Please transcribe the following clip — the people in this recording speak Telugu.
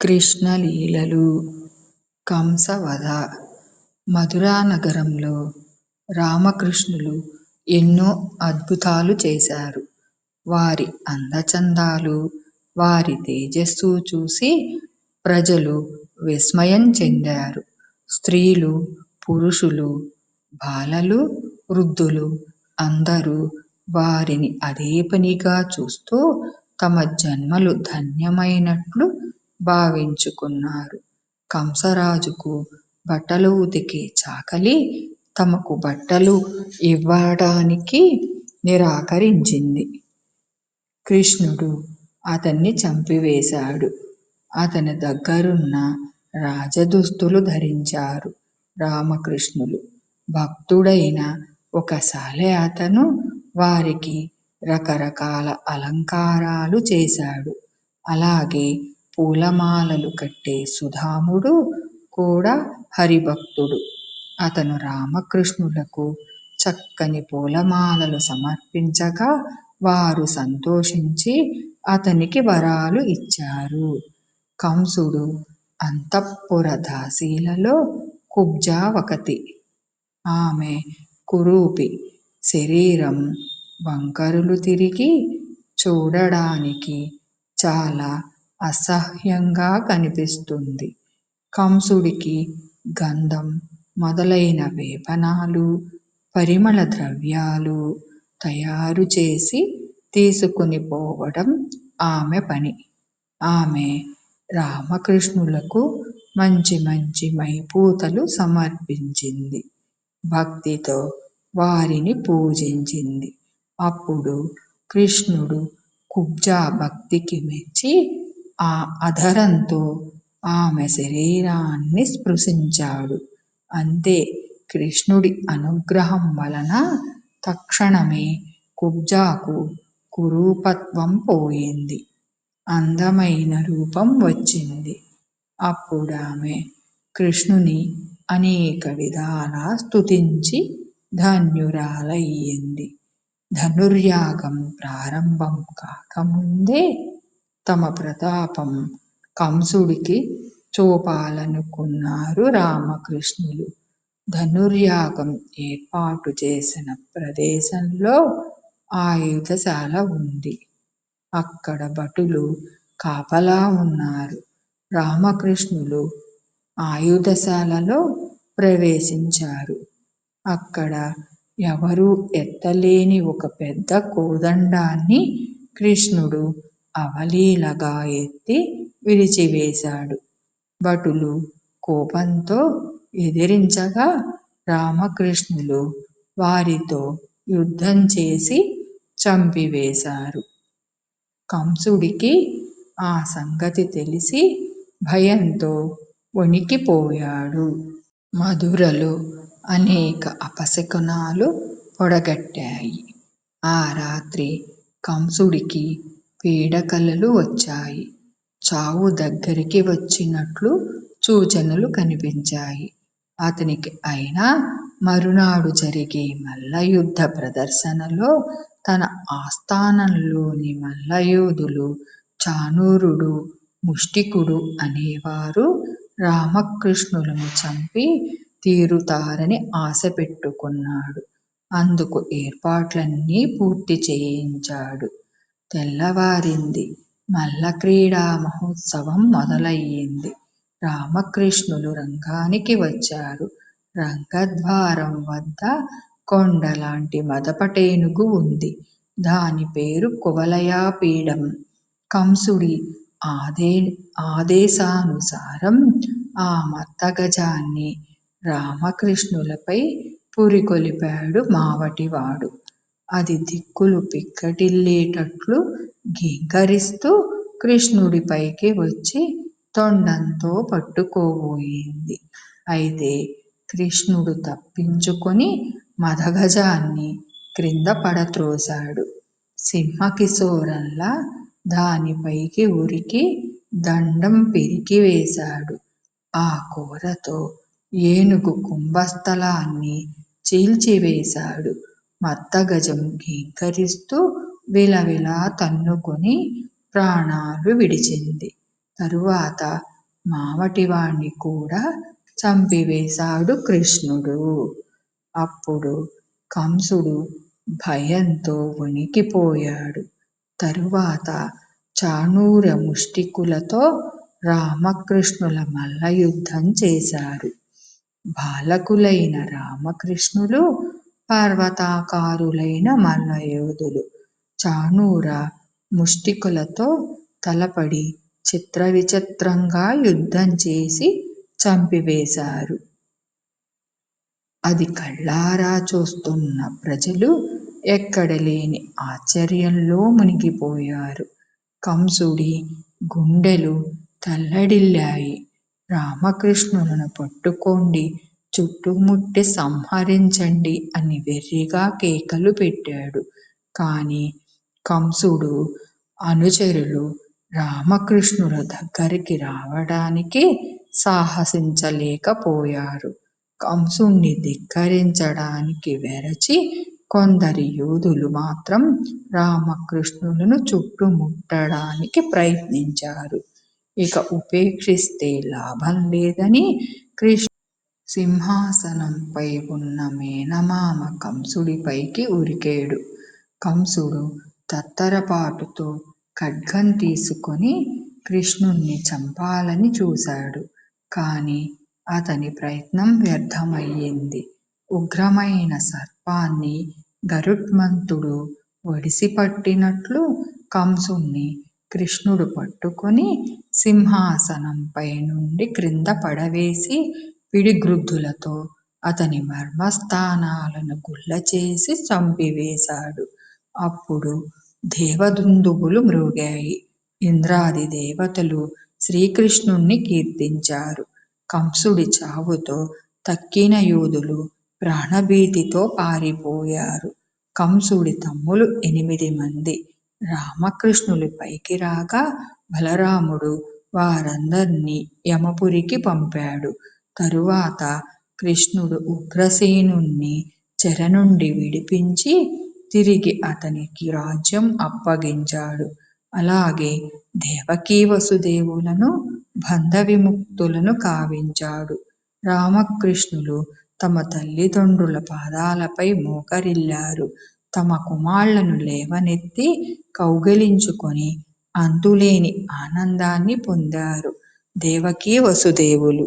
కృష్ణలీలలు కంసవధ మధురానగరంలో రామకృష్ణులు ఎన్నో అద్భుతాలు చేశారు. వారి అందచందాలు, వారి తేజస్సు చూసి ప్రజలు విస్మయం చెందారు. స్త్రీలు, పురుషులు, బాలలు, వృద్ధులు అందరూ వారిని అదే పనిగా చూస్తూ తమ జన్మలు ధన్యమైనట్లు భావించుకున్నారు. కంసరాజుకు బట్టలు ఉతికే చాకలి తమకు బట్టలు ఇవ్వడానికి నిరాకరించింది. కృష్ణుడు అతన్ని చంపివేశాడు. అతని దగ్గరున్న రాజదుస్తులు ధరించారు రామకృష్ణులు. భక్తుడైన ఒకసాలె అతను వారికి రకరకాల అలంకారాలు చేశాడు. అలాగే పూలమాలలు కట్టే సుధాముడు కూడా హరిభక్తుడు. అతను రామకృష్ణులకు చక్కని పూలమాలలు సమర్పించగా వారు సంతోషించి అతనికి వరాలు ఇచ్చారు. కంసుడు అంతఃపుర దాసీలలో కుబ్జా ఒకతి. ఆమె కురూపి. శరీరం వంకరలు తిరిగి చూడడానికి చాలా అసహ్యంగా కనిపిస్తుంది. కంసుడికి గంధం మొదలైన వేపనాలు, పరిమళ ద్రవ్యాలు తయారుచేసి తీసుకుని పోవడం ఆమె పని. ఆమె రామకృష్ణులకు మంచి మంచి మైపూతలు సమర్పించింది. భక్తితో వారిని పూజించింది. అప్పుడు కృష్ణుడు కుబ్జా భక్తికి మెచ్చి ఆ అధరంతో ఆమె శరీరాన్ని స్పృశించాడు. అంతే కృష్ణుడి అనుగ్రహం వలన తక్షణమే కుబ్జాకు కురూపత్వం పోయింది. అందమైన రూపం వచ్చింది. అప్పుడామె కృష్ణుని అనేక విధాలా స్తుతించి ధన్యురాలయ్యింది. ధనుర్యాగం ప్రారంభం కాకముందే తమ ప్రతాపం కంసుడికి చూపాలనుకున్నారు రామకృష్ణులు. ధనుర్యాగం ఏర్పాటు చేసిన ప్రదేశంలో ఆయుధశాల ఉంది. అక్కడ భటులు కాపలా ఉన్నారు. రామకృష్ణులు ఆయుధశాలలో ప్రవేశించారు. అక్కడ ఎవరూ ఎత్తలేని ఒక పెద్ద కోదండాన్ని కృష్ణుడు అవలీలగా ఎత్తి విరిచివేశాడు. భటులు కోపంతో ఎదిరించగా రామకృష్ణులు వారితో యుద్ధం చేసి చంపివేశారు. కంసుడికి ఆ సంగతి తెలిసి భయంతో వణికిపోయాడు. మధురలో అనేక అపశకునాలు పొడగట్టాయి ఆ రాత్రి కంసుడికి పీడకలలు వచ్చాయి. చావు దగ్గరికి వచ్చినట్లు సూచనలు కనిపించాయి అతనికి. అయినా మరునాడు జరిగే మల్లయుద్ధ ప్రదర్శనలో తన ఆస్థానంలోని మల్లయోధులు చాణూరుడు, ముష్టికుడు అనేవారు రామకృష్ణులను చంపి తీరుతారని ఆశ పెట్టుకున్నాడు. అందుకు ఏర్పాట్లన్నీ పూర్తి చేయించాడు. తెల్లవారింది. మల్ల క్రీడా మహోత్సవం మొదలయింది. రామకృష్ణులు రంగానికి వచ్చారు. రంగద్వారం వద్ద కొండలాంటి మదపటేనుగు ఉంది. దాని పేరు కువలయాపీఢం. కంసుడి ఆదేశానుసారం ఆ మత్తగజాన్ని రామకృష్ణులపై పురికొల్పాడు మావటివాడు. అది దిక్కులు పిక్కటిల్లేటట్లు ఘీంకరిస్తూ కృష్ణుడిపైకి వచ్చి తొండంతో పట్టుకోబోయింది. అయితే కృష్ణుడు తప్పించుకుని మదగజాన్ని క్రింద పడత్రోశాడు. సింహకిశోరంలా దానిపైకి ఉరికి దండం పెరికివేశాడు. ఆ కూరతో ఏనుగు కుంభస్థలాన్ని చీల్చివేశాడు. మత్తగజం ఘీంకరిస్తూ విలవిలా తన్నుకుని ప్రాణాలు విడిచింది. తరువాత మావటివాణ్ణి కూడా చంపివేశాడు కృష్ణుడు. అప్పుడు కంసుడు భయంతో వణికిపోయాడు. తరువాత చాణూర ముష్టికులతో రామకృష్ణుల మల్లయుద్ధం చేశారు. బాలకులైన రామకృష్ణులు పర్వతాకారులైన మల్లయోధులు చాణూర ముష్టికులతో తలపడి చిత్రవిచిత్రంగా యుద్ధం చేసి చంపివేశారు. అది కళ్ళారా చూస్తున్న ప్రజలు ఎక్కడలేని ఆశ్చర్యంలో మునిగిపోయారు. కంసుడి గుండెలు తల్లడిల్లాయి. రామకృష్ణులను పట్టుకోండి. చుట్టుముట్టి సంహరించండి అని వెర్రిగా కేకలు పెట్టాడు. కాని కంసుడు అనుచరులు రామకృష్ణుల దగ్గరికి రావడానికి సాహసించలేకపోయారు. కంసుణ్ణి ధిక్కరించడానికి వెరచి కొందరి యోధులు మాత్రం రామకృష్ణులను చుట్టుముట్టడానికి ప్రయత్నించారు. ఇక ఉపేక్షిస్తే లాభం లేదని కృష్ణుడు సింహాసనంపై ఉన్న మేనమామ కంసుడిపైకి ఉరికేడు. కంసుడు తత్తరపాటుతో ఖడ్గం తీసుకొని కృష్ణుణ్ణి చంపాలని చూశాడు. కాని అతని ప్రయత్నం వ్యర్థమయింది. ఉగ్రమైన సర్పాన్ని గరుత్మంతుడు ఒడిసిపట్టినట్లు కంసుణ్ణి కృష్ణుడు పట్టుకొని సింహాసనంపై నుండి క్రింద పడవేసి పిడిగ్రుద్దులతో అతని మర్మస్థానాలను గుల్లచేసి చంపివేశాడు. అప్పుడు దేవదుందుభులు మ్రోగాయి. ఇంద్రాది దేవతలు శ్రీకృష్ణుణ్ణి కీర్తించారు. కంసుడి చావుతో తక్కిన యోధులు ప్రాణభీతితో పారిపోయారు. కంసుడి తమ్ములు ఎనిమిదిమంది రామకృష్ణులు పైకి రాగా బలరాముడు వారందర్నీ యమపురికి పంపాడు. తరువాత కృష్ణుడు ఉగ్రసేనుణ్ణి చెరనుండి విడిపించి తిరిగి అతనికి రాజ్యం అప్పగించాడు. అలాగే దేవకీ వసుదేవులను బంధవిముక్తులను కావించాడు. రామకృష్ణులు తమ తల్లిదండ్రుల పాదాలపై మోకరిల్లారు. తమ కుమారులను లేవనెత్తి కౌగిలించుకొని అంతులేని ఆనందాన్ని పొందారు దేవకీ వసుదేవులు.